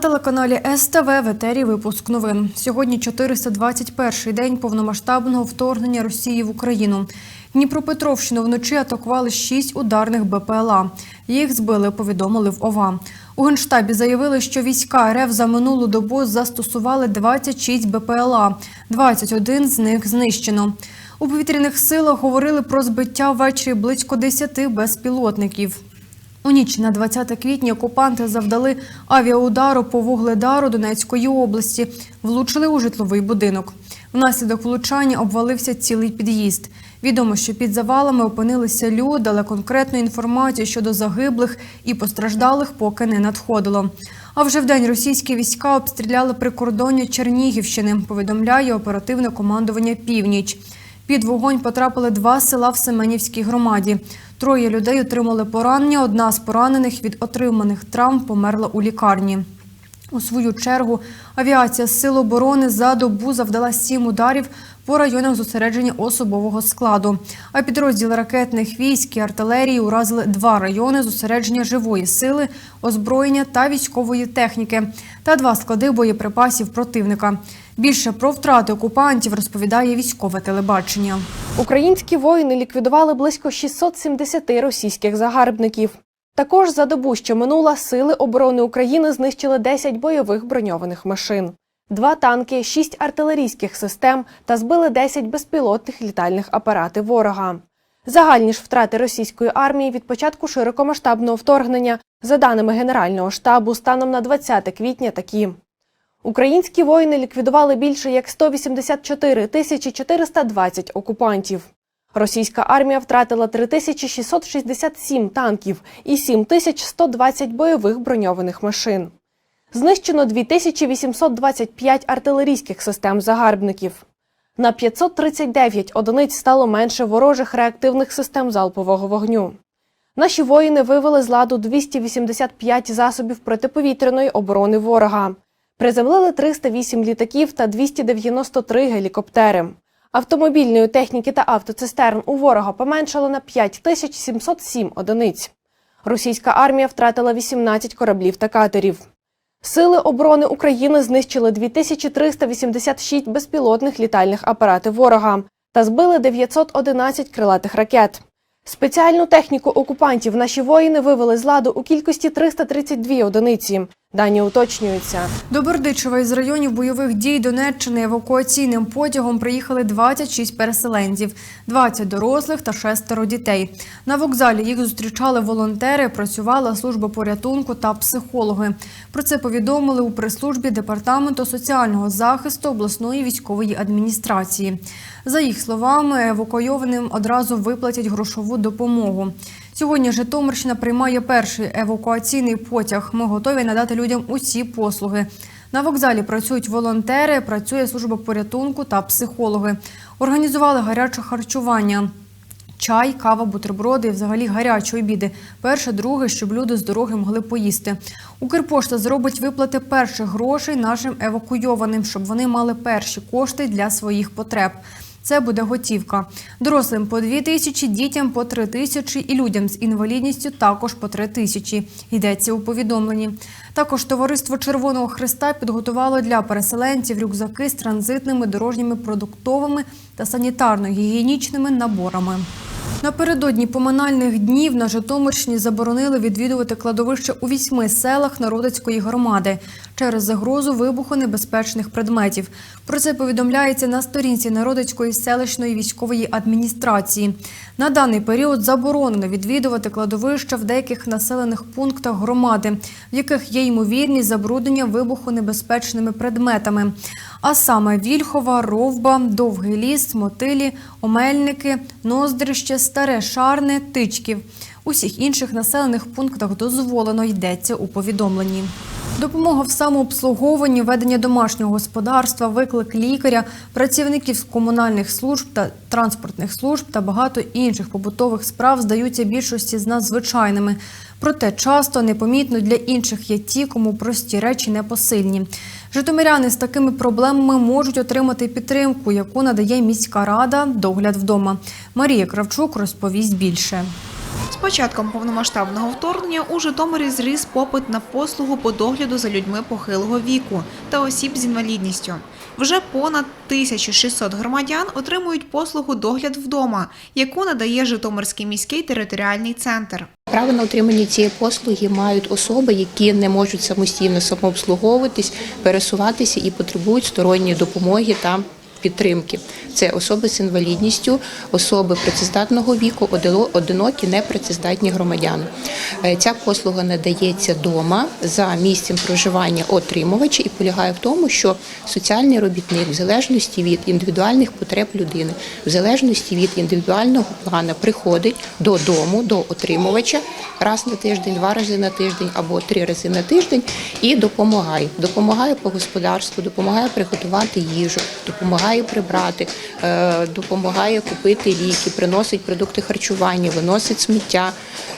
Телеканалі СТВ в етері випуск новин. Сьогодні 421-й день повномасштабного вторгнення Росії в Україну. Дніпропетровщину вночі атакували шість ударних БПЛА. Їх збили, повідомили в ОВА. У Генштабі заявили, що війська РФ за минулу добу застосували 26 БПЛА, 21 з них знищено. У повітряних силах говорили про збиття ввечері близько 10 безпілотників. У ніч на 20 квітня окупанти завдали авіаудару по вугледару Донецької області, влучили у житловий будинок. Внаслідок влучання обвалився цілий під'їзд. Відомо, що під завалами опинилися люди, але конкретної інформації щодо загиблих і постраждалих поки не надходило. А вже вдень російські війська обстріляли прикордоння Чернігівщини, повідомляє оперативне командування Північ. Під вогонь потрапили два села в Семенівській громаді. Троє людей отримали поранення. Одна з поранених від отриманих травм померла у лікарні. У свою чергу авіація Сил оборони за добу завдала сім ударів по районах зосередження особового складу. А підрозділи ракетних військ і артилерії уразили два райони зосередження живої сили, озброєння та військової техніки та два склади боєприпасів противника. Більше про втрати окупантів розповідає військове телебачення. Українські воїни ліквідували близько 670 російських загарбників. Також за добу, що минула, сили оборони України знищили 10 бойових броньованих машин, два танки, 6 артилерійських систем та збили 10 безпілотних літальних апаратів ворога. Загальні ж втрати російської армії від початку широкомасштабного вторгнення, за даними Генерального штабу, станом на 20 квітня такі. Українські воїни ліквідували більше як 184 тисячі 420 окупантів. Російська армія втратила 3667 танків і 7120 бойових броньованих машин. Знищено 2825 артилерійських систем загарбників. На 539 одиниць стало менше ворожих реактивних систем залпового вогню. Наші воїни вивели з ладу 285 засобів протиповітряної оборони ворога. Приземлили 308 літаків та 293 гелікоптери. Автомобільної техніки та автоцистерн у ворога поменшало на 5707 одиниць. Російська армія втратила 18 кораблів та катерів. Сили оборони України знищили 2386 безпілотних літальних апаратів ворога та збили 911 крилатих ракет. Спеціальну техніку окупантів наші воїни вивели з ладу у кількості 332 одиниці. Дані уточнюються. До Бердичева із районів бойових дій Донеччини евакуаційним потягом приїхали 26 переселенців, 20 дорослих та шестеро дітей. На вокзалі їх зустрічали волонтери, працювала служба порятунку та психологи. Про це повідомили у прес-службі департаменту соціального захисту обласної військової адміністрації. За їх словами, евакуйованим одразу виплатять грошову допомогу. Сьогодні Житомирщина приймає перший евакуаційний потяг. Ми готові надати людям усі послуги. На вокзалі працюють волонтери, працює служба порятунку та психологи. Організували гаряче харчування. Чай, кава, бутерброди і взагалі гарячі обіди. Перше, друге, щоб люди з дороги могли поїсти. Укрпошта зробить виплати перших грошей нашим евакуйованим, щоб вони мали перші кошти для своїх потреб. Це буде готівка. Дорослим по 2 тисячі, дітям по 3 тисячі і людям з інвалідністю також по 3 тисячі. Йдеться у повідомленні. Також товариство Червоного Христа підготувало для переселенців рюкзаки з транзитними дорожніми продуктовими та санітарно-гігієнічними наборами. Напередодні поминальних днів на Житомирщині заборонили відвідувати кладовище у вісьми селах Народицької громади через загрозу вибуху небезпечних предметів. Про це повідомляється на сторінці Народицької селищної військової адміністрації. На даний період заборонено відвідувати кладовища в деяких населених пунктах громади, в яких є ймовірність забруднення вибухонебезпечними предметами. А саме Вільхова, Ровба, Довгий ліс, Мотилі, Омельники, Ноздрище, Старе Шарне, Тичків. Усіх інших населених пунктах дозволено йдеться у повідомленні. Допомога в самообслуговуванні, ведення домашнього господарства, виклик лікаря, працівників з комунальних служб та транспортних служб та багато інших побутових справ здаються більшості з нас звичайними. Проте часто непомітно для інших є ті, кому прості речі непосильні. Житомиряни з такими проблемами можуть отримати підтримку, яку надає міська рада догляд вдома. Марія Кравчук розповість більше. З початком повномасштабного вторгнення у Житомирі зріс попит на послугу по догляду за людьми похилого віку та осіб з інвалідністю. Вже понад 1600 громадян отримують послугу догляд вдома, яку надає Житомирський міський територіальний центр. Право на отримання цієї послуги мають особи, які не можуть самостійно самообслуговуватись, пересуватися і потребують сторонньої допомоги та підтримки. Це особи з інвалідністю, особи працездатного віку, одинокі непрацездатні громадяни. Е, Ця послуга надається вдома за місцем проживання отримувача і полягає в тому, що соціальний робітник, в залежності від індивідуальних потреб людини, в залежності від індивідуального плану, приходить додому до отримувача раз на тиждень, два рази на тиждень або три рази на тиждень і допомагає. Допомагає по господарству, допомагає приготувати їжу, допомагає прибрати, е, допомагає купити ліки, приносить продукти харчування, виносить сміття,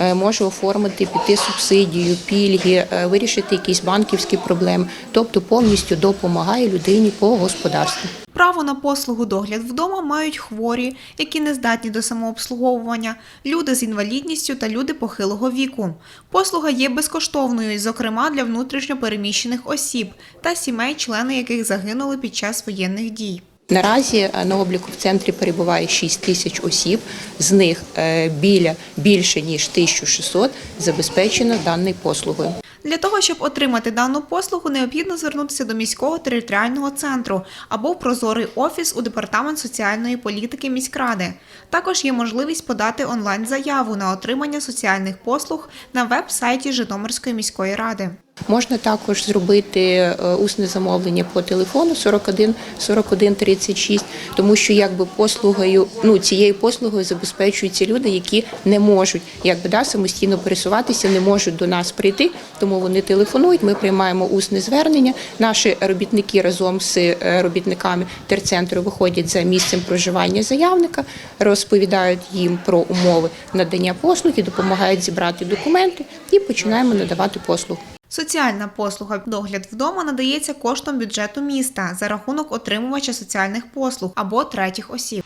е, може оформити піти субсидію, пільги, е, вирішити якісь банківські проблеми, тобто повністю допомагає людині по господарству. Право на послугу догляд вдома мають хворі, які не здатні до самообслуговування, люди з інвалідністю та люди похилого віку. Послуга є безкоштовною, зокрема для внутрішньо переміщених осіб та сімей, члени яких загинули під час воєнних дій. Наразі е, на обліку в центрі перебуває 6 тисяч осіб, з них е, біля більше ніж 1600 забезпечено даною послугою. Для того, щоб отримати дану послугу, необхідно звернутися до міського територіального центру або в прозорий офіс у департамент соціальної політики міськради. Також є можливість подати онлайн-заяву на отримання соціальних послуг на веб-сайті Житомирської міської ради. Можна також зробити е, усне замовлення по телефону 41 41 36, тому що якби послугою, ну цією послугою забезпечуються люди, які не можуть якби да самостійно пересуватися, не можуть до нас прийти, тому вони телефонують. Ми приймаємо усне звернення. Наші робітники разом з е, робітниками терцентру виходять за місцем проживання заявника, розповідають їм про умови надання послуги, допомагають зібрати документи і починаємо надавати послугу. Соціальна послуга догляд вдома надається коштом бюджету міста за рахунок отримувача соціальних послуг або третіх осіб.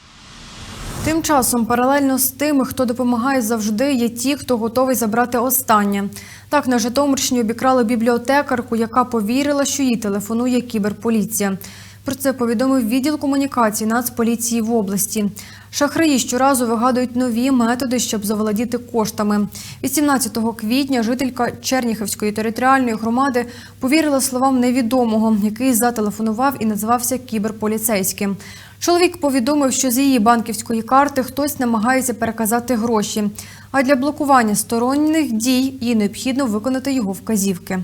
Тим часом, паралельно з тими, хто допомагає завжди, є ті, хто готовий забрати останнє. Так на Житомирщині обікрали бібліотекарку, яка повірила, що їй телефонує кіберполіція. Про це повідомив відділ комунікації Нацполіції в області. Шахраї щоразу вигадують нові методи, щоб заволодіти коштами. 18 квітня жителька Черніхівської територіальної громади повірила словам невідомого, який зателефонував і назвався кіберполіцейським. Чоловік повідомив, що з її банківської карти хтось намагається переказати гроші. А для блокування сторонніх дій їй необхідно виконати його вказівки.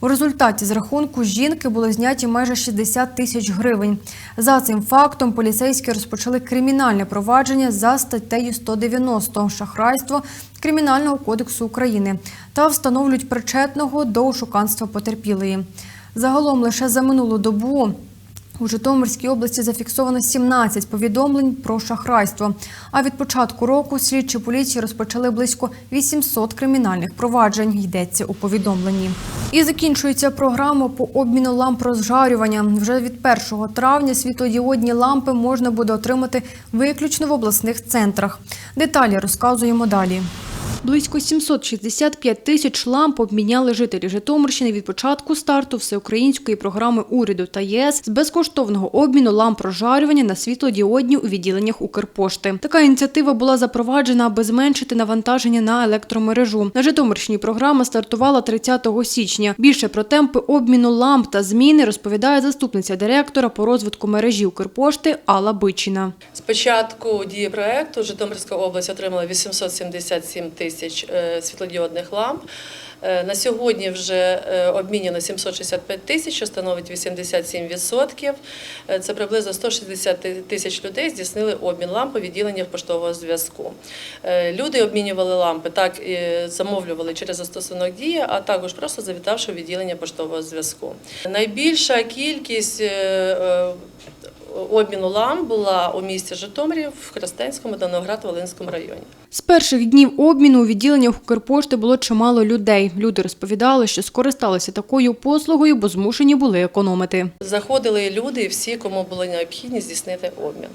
У результаті з рахунку жінки було зняті майже 60 тисяч гривень. За цим фактом поліцейські розпочали кримінальне провадження за статтею 190 шахрайство Кримінального кодексу України та встановлюють причетного до ошуканства потерпілої. Загалом лише за минулу добу у Житомирській області зафіксовано 17 повідомлень про шахрайство. А від початку року слідчі поліції розпочали близько 800 кримінальних проваджень. Йдеться у повідомленні. І закінчується програма по обміну ламп розжарювання. Вже від 1 травня світлодіодні лампи можна буде отримати виключно в обласних центрах. Деталі розказуємо далі. Близько 765 тисяч ламп обміняли жителі Житомирщини від початку старту всеукраїнської програми уряду та ЄС з безкоштовного обміну ламп розжарювання на світлодіодні у відділеннях Укрпошти. Така ініціатива була запроваджена, аби зменшити навантаження на електромережу. На Житомирщині програма стартувала 30 січня. Більше про темпи обміну ламп та зміни розповідає заступниця директора по розвитку мережі Укрпошти Алла Бичина. З початку дії проекту Житомирська область отримала 877 тисяч е, світлодіодних ламп. Е, На сьогодні вже е, обміняно 765 тисяч, що становить 87%. Е, Це приблизно 160 тисяч людей здійснили обмін ламп у відділеннях поштового зв'язку. Люди обмінювали лампи, так і замовлювали через застосунок дія, а також просто завітавши в відділення поштового зв'язку. Найбільша кількість обміну ламп була у місті Житомирі в Хрестенському та Новоград-Волинському районі. З перших днів обміну у відділеннях Укрпошти було чимало людей. Люди розповідали, що скористалися такою послугою, бо змушені були економити. Заходили люди, всі, кому було необхідність здійснити обмін.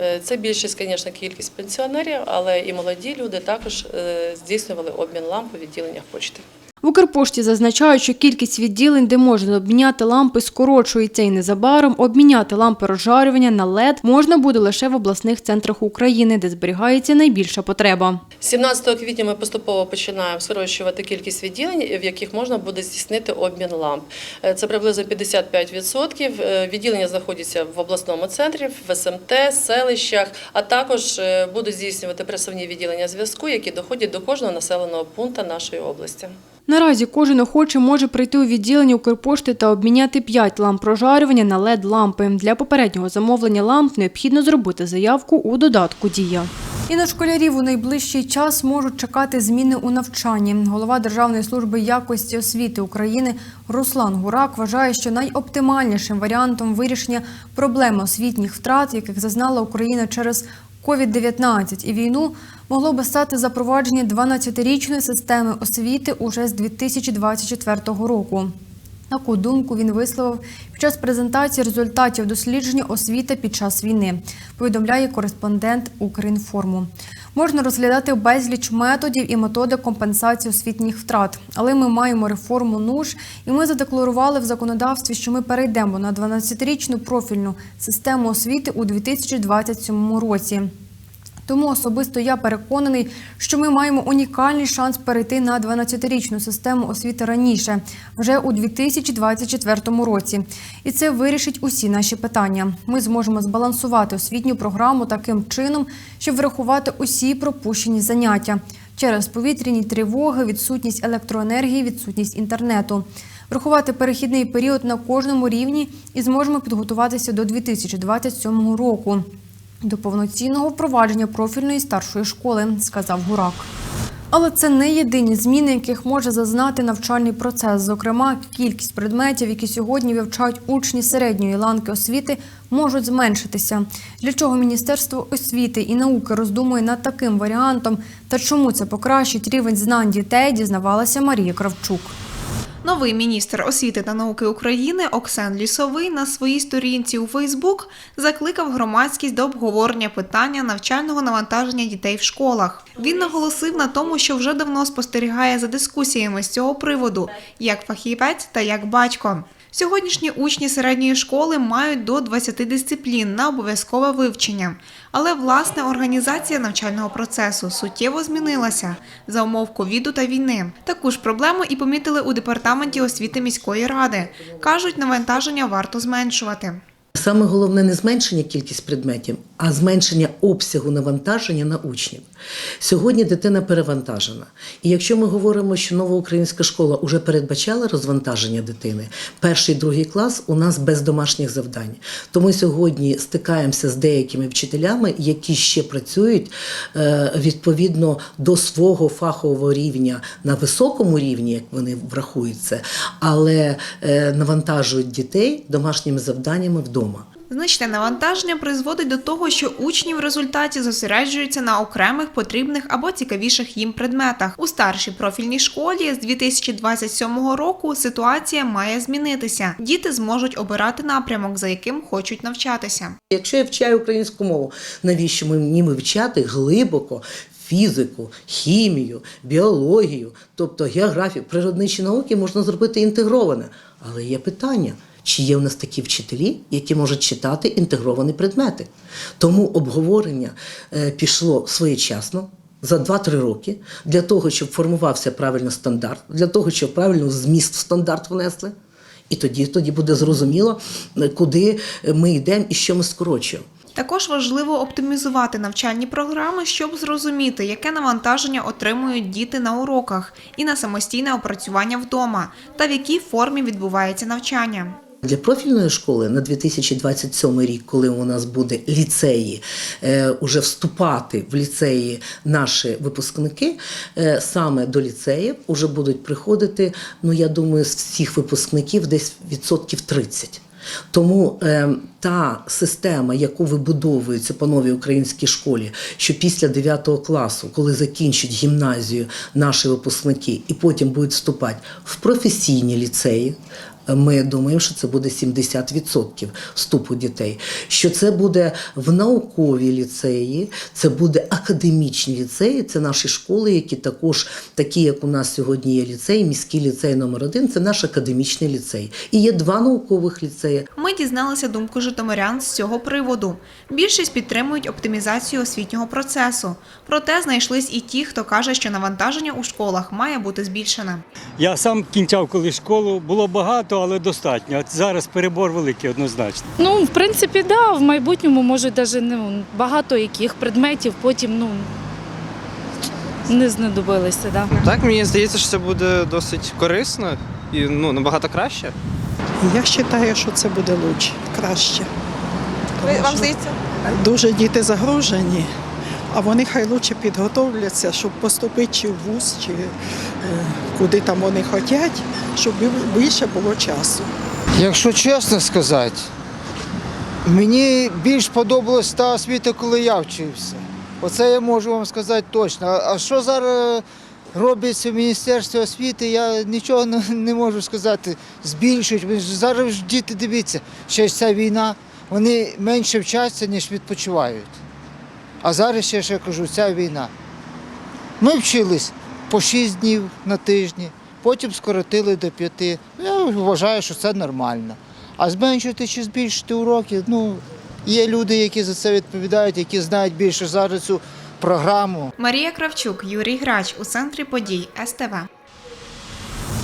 Е, Це більшість, звісно, кількість пенсіонерів, але і молоді люди також е, здійснювали обмін ламп у відділеннях почти. В Укрпошті зазначають, що кількість відділень, де можна обміняти лампи, скорочується і незабаром обміняти лампи розжарювання на LED можна буде лише в обласних центрах України, де зберігається найбільша потреба. 17 квітня ми поступово починаємо скорочувати кількість відділень, в яких можна буде здійснити обмін ламп. Е, Це приблизно 55%. Е, Відділення знаходяться в обласному центрі, в СМТ, селищах, а також е, будуть здійснювати пресовні відділення зв'язку, які доходять до кожного населеного пункту нашої області. Наразі кожен охочий може прийти у відділення Укрпошти та обміняти 5 ламп прожарювання на LED-лампи. Для попереднього замовлення ламп необхідно зробити заявку у додатку «Дія». І на школярів у найближчий час можуть чекати зміни у навчанні. Голова Державної служби якості освіти України Руслан Гурак вважає, що найоптимальнішим варіантом вирішення проблеми освітніх втрат, яких зазнала Україна через COVID-19 і війну, могло би стати запровадження 12-річної системи освіти уже з 2024 року. Таку думку він висловив під час презентації результатів дослідження освіти під час війни, повідомляє кореспондент Укрінформу. Можна розглядати безліч методів і методи компенсації освітніх втрат, але ми маємо реформу НУШ, і ми задекларували в законодавстві, що ми перейдемо на 12-річну профільну систему освіти у 2027 році. Тому особисто я переконаний, що ми маємо унікальний шанс перейти на 12-річну систему освіти раніше, вже у 2024 році. І це вирішить усі наші питання. Ми зможемо збалансувати освітню програму таким чином, щоб врахувати усі пропущені заняття через повітряні тривоги, відсутність електроенергії, відсутність інтернету. Врахувати перехідний період на кожному рівні і зможемо підготуватися до 2027 року до повноцінного впровадження профільної старшої школи, сказав Гурак. Але це не єдині зміни, яких може зазнати навчальний процес. Зокрема, кількість предметів, які сьогодні вивчають учні середньої ланки освіти, можуть зменшитися. Для чого Міністерство освіти і науки роздумує над таким варіантом та чому це покращить рівень знань дітей, дізнавалася Марія Кравчук. Новий міністр освіти та науки України Оксан Лісовий на своїй сторінці у Фейсбук закликав громадськість до обговорення питання навчального навантаження дітей в школах. Він наголосив на тому, що вже давно спостерігає за дискусіями з цього приводу, як фахівець та як батько. Сьогоднішні учні середньої школи мають до 20 дисциплін на обов'язкове вивчення. Але власне організація навчального процесу суттєво змінилася за умов ковіду та війни. Таку ж проблему і помітили у департаменті освіти міської ради. кажуть, навантаження варто зменшувати. Саме головне не зменшення кількість предметів, а зменшення обсягу навантаження на учнів. Сьогодні дитина перевантажена. І якщо ми говоримо, що нова українська школа вже передбачала розвантаження дитини, перший другий клас у нас без домашніх завдань. То ми сьогодні стикаємося з деякими вчителями, які ще працюють е, відповідно до свого фахового рівня на високому рівні, як вони врахують це, але е, навантажують дітей домашніми завданнями вдома. Значне навантаження призводить до того, що учні в результаті зосереджуються на окремих потрібних або цікавіших їм предметах. У старшій профільній школі з 2027 року ситуація має змінитися. Діти зможуть обирати напрямок, за яким хочуть навчатися. Якщо я вчаю українську мову, навіщо мені вивчати глибоко фізику, хімію, біологію, тобто географію, природничі науки можна зробити інтегроване. Але є питання. Чи є в нас такі вчителі, які можуть читати інтегровані предмети? Тому обговорення е, пішло своєчасно за 2-3 роки для того, щоб формувався правильно стандарт, для того, щоб правильно зміст в стандарт внесли. І тоді, тоді буде зрозуміло, е, куди ми йдемо і що ми скорочуємо. Також важливо оптимізувати навчальні програми, щоб зрозуміти, яке навантаження отримують діти на уроках і на самостійне опрацювання вдома, та в якій формі відбувається навчання. Для профільної школи на 2027 рік, коли у нас буде ліцеї, е, уже вступати в ліцеї наші випускники, е, саме до ліцеїв вже будуть приходити, ну я думаю, з всіх випускників десь відсотків 30. Тому е, та система, яку вибудовується по новій українській школі, що після 9 класу, коли закінчать гімназію наші випускники, і потім будуть вступати в професійні ліцеї. Ми думаємо, що це буде 70% вступу дітей. Що це буде в наукові ліцеї, це буде академічні ліцеї, це наші школи, які також такі, як у нас сьогодні є ліцей, міський ліцей номер 1 це наш академічний ліцей. І є два наукових ліцеї. Ми дізналися думку житомирян з цього приводу. Більшість підтримують оптимізацію освітнього процесу. Проте знайшлись і ті, хто каже, що навантаження у школах має бути збільшене. Я сам кінчав колись школу, було багато, але достатньо. От зараз перебор великий однозначно. Ну, в принципі, да, в майбутньому може навіть ну, багато яких предметів потім ну, не знадобилися. Да. Так, мені здається, що це буде досить корисно і ну, набагато краще. Я вважаю, що це буде краще, краще. Тому Вам здається? Дуже діти загружені, а вони хай краще підготовляться, щоб поступити чи в вуз, чи е, куди там вони хочуть, щоб більше було часу. Якщо чесно сказати, мені більш подобалась та освіта, коли я вчився. Оце я можу вам сказати точно. А що зараз робиться в Міністерстві освіти, я нічого не можу сказати. Збільшують. Зараз діти дивіться, ще ця війна, вони менше вчаться, ніж відпочивають. А зараз ще ж я кажу, ця війна. Ми вчились по 6 днів на тижні, потім скоротили до 5. Я вважаю, що це нормально. А зменшити чи збільшити уроки, ну, є люди, які за це відповідають, які знають більше зараз цю програму. Марія Кравчук, Юрій Грач у центрі подій СТВ.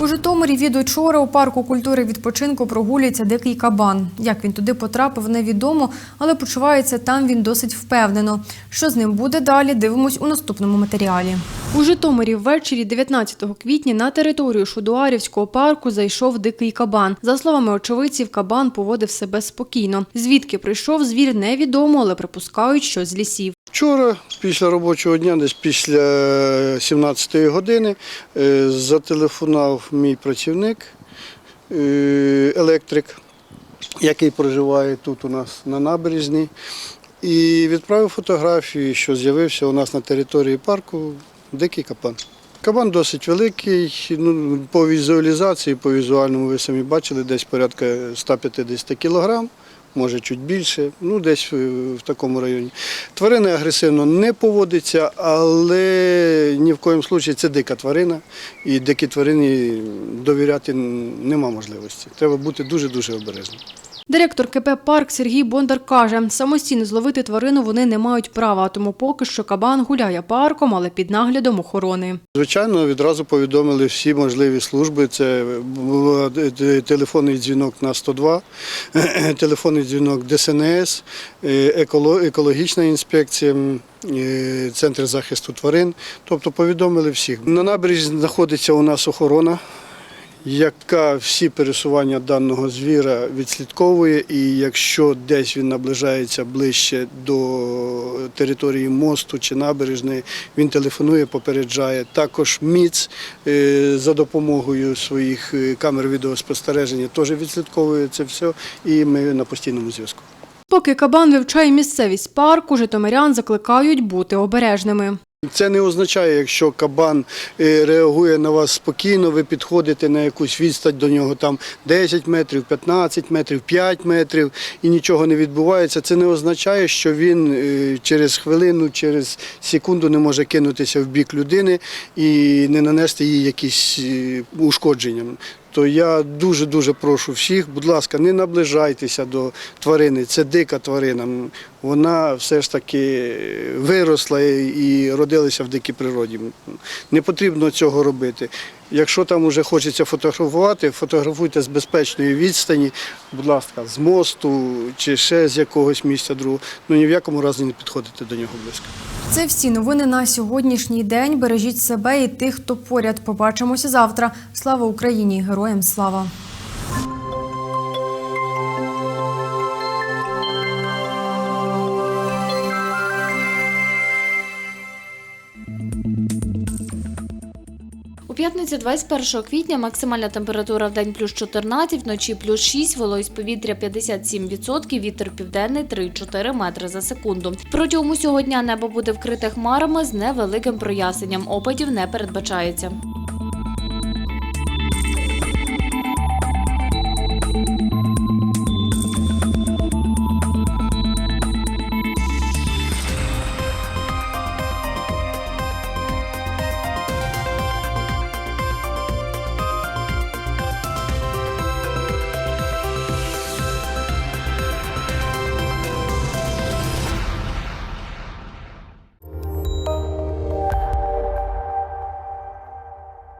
У Житомирі від учора у парку культури відпочинку прогулюється дикий кабан. Як він туди потрапив, невідомо, але почувається там він досить впевнено. Що з ним буде далі, дивимось у наступному матеріалі. У Житомирі ввечері 19 квітня на територію Шудуарівського парку зайшов дикий кабан. За словами очевидців, кабан поводив себе спокійно. Звідки прийшов звір, невідомо, але припускають, що з лісів. Вчора, після робочого дня, десь після 17-ї години, е, зателефонував мій працівник, е, електрик, який проживає тут у нас на набережні, і відправив фотографію, що з'явився у нас на території парку дикий кабан. Кабан досить великий, ну, по візуалізації, по візуальному ви самі бачили, десь порядка 150 кілограм може чуть більше, ну десь е, в такому районі. Тварина агресивно не поводиться, але ні в коєму случаї це дика тварина, і дикі тварині довіряти нема можливості. Треба бути дуже-дуже обережним. Директор КП «Парк» Сергій Бондар каже, самостійно зловити тварину вони не мають права, тому поки що кабан гуляє парком, але під наглядом охорони. Звичайно, відразу повідомили всі можливі служби. Це був телефонний дзвінок на 102, телефонний дзвінок ДСНС, е, екологічна інспекція, е, Центр захисту тварин. Тобто повідомили всіх. На набережні знаходиться у нас охорона. Яка всі пересування даного звіра відслідковує, і якщо десь він наближається ближче до території мосту чи набережної, він телефонує, попереджає. Також МІЦ е, за допомогою своїх е, камер відеоспостереження теж відслідковує це все, і ми на постійному зв'язку. Поки кабан вивчає місцевість парку, житомирян закликають бути обережними. Це не означає, якщо кабан е, реагує на вас спокійно, ви підходите на якусь відстань до нього там 10 метрів, 15 метрів, 5 метрів і нічого не відбувається. Це не означає, що він е, через хвилину, через секунду не може кинутися в бік людини і не нанести їй якісь е, ушкодження. То я дуже дуже прошу всіх, будь ласка, не наближайтеся до тварини. Це дика тварина. Вона все ж таки виросла і родилася в дикій природі. Не потрібно цього робити. Якщо там вже хочеться фотографувати, фотографуйте з безпечної відстані, будь ласка, з мосту чи ще з якогось місця другого. Ну ні в якому разі не підходите до нього близько. Це всі новини на сьогоднішній день. Бережіть себе і тих, хто поряд. Побачимося завтра. Слава Україні! Героям слава! П'ятницю, 21 квітня, максимальна температура в день плюс 14, вночі плюс 6, вологість повітря 57%, вітер південний 3-4 метри за секунду. Протягом усього дня небо буде вкрите хмарами з невеликим проясненням. Опадів не передбачається.